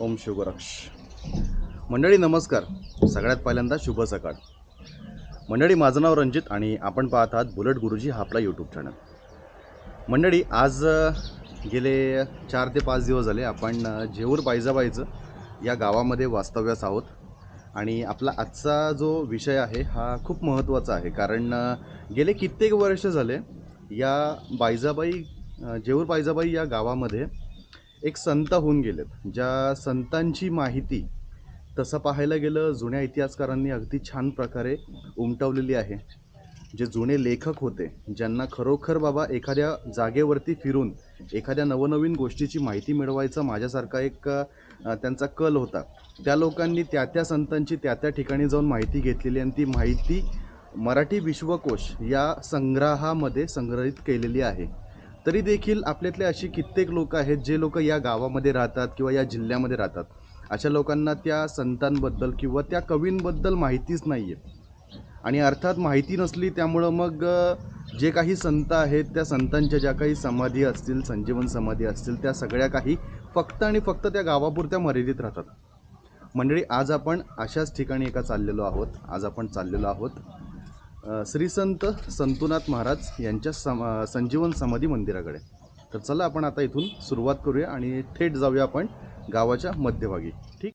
ओम शिवगोरक्ष मंडळी नमस्कार. सगळ्यात पहिल्यांदा शुभ सकाळ. मंडळी माझं नाव रणजित आणि आपण पाहत आहात बुलट गुरुजी हा आपला यूट्यूब चॅनल मंडळी आज गेले चार ते पाच दिवस झाले आपण जेऊर पायजाबाईचं या गावामध्ये वास्तव्यास आहोत. आणि आपला आजचा जो विषय आहे हा खूप महत्त्वाचा आहे. कारण गेले कित्येक वर्ष झाले या बायजाबाई जेऊर बायजाबाई या गावामध्ये एक संत होऊन गेलेत. ज्या संतांची माहिती तसं पाहायला गेलं जुन्या इतिहासकारांनी अगदी छान प्रकारे उमटवलेली आहे. जे जुने लेखक होते ज्यांना खरोखर बाबा एखाद्या जागेवरती फिरून एखाद्या नवनवीन गोष्टीची माहिती मिळवायचा माझ्यासारखा एक त्यांचा कल होता. त्या लोकांनी त्या त्या संतांची त्या त्या ठिकाणी जाऊन माहिती घेतलेली आणि ती माहिती मराठी विश्वकोश या संग्रहामध्ये संग्रहित केलेली आहे. तरी देखील आपल्यातले अशी कित्येक लोक आहेत जे लोक या गावामध्ये राहतात किंवा या जिल्ह्यामध्ये राहतात. अशा लोकांना त्या संतांबद्दल किंवा त्या कवींबद्दल माहितीच नाही आहे आणि अर्थात माहिती नसली त्यामुळं मग जे काही संत आहेत त्या संतांच्या ज्या काही समाधी असतील संजीवन समाधी असतील त्या सगळ्या काही फक्त आणि फक्त त्या गावापुरत्या मर्यादित राहतात. मंडळी आज आपण अशाच ठिकाणी एका चाललेलो आहोत. आज आपण चाललेलो आहोत श्री संत संतुनाथ महाराज यांच्या सम संजीवन समाधी मंदिराकडे. तर चला आपण आता इथून सुरुवात करूया आणि थेट जाऊया आपण गावाच्या मध्यभागी. ठीक?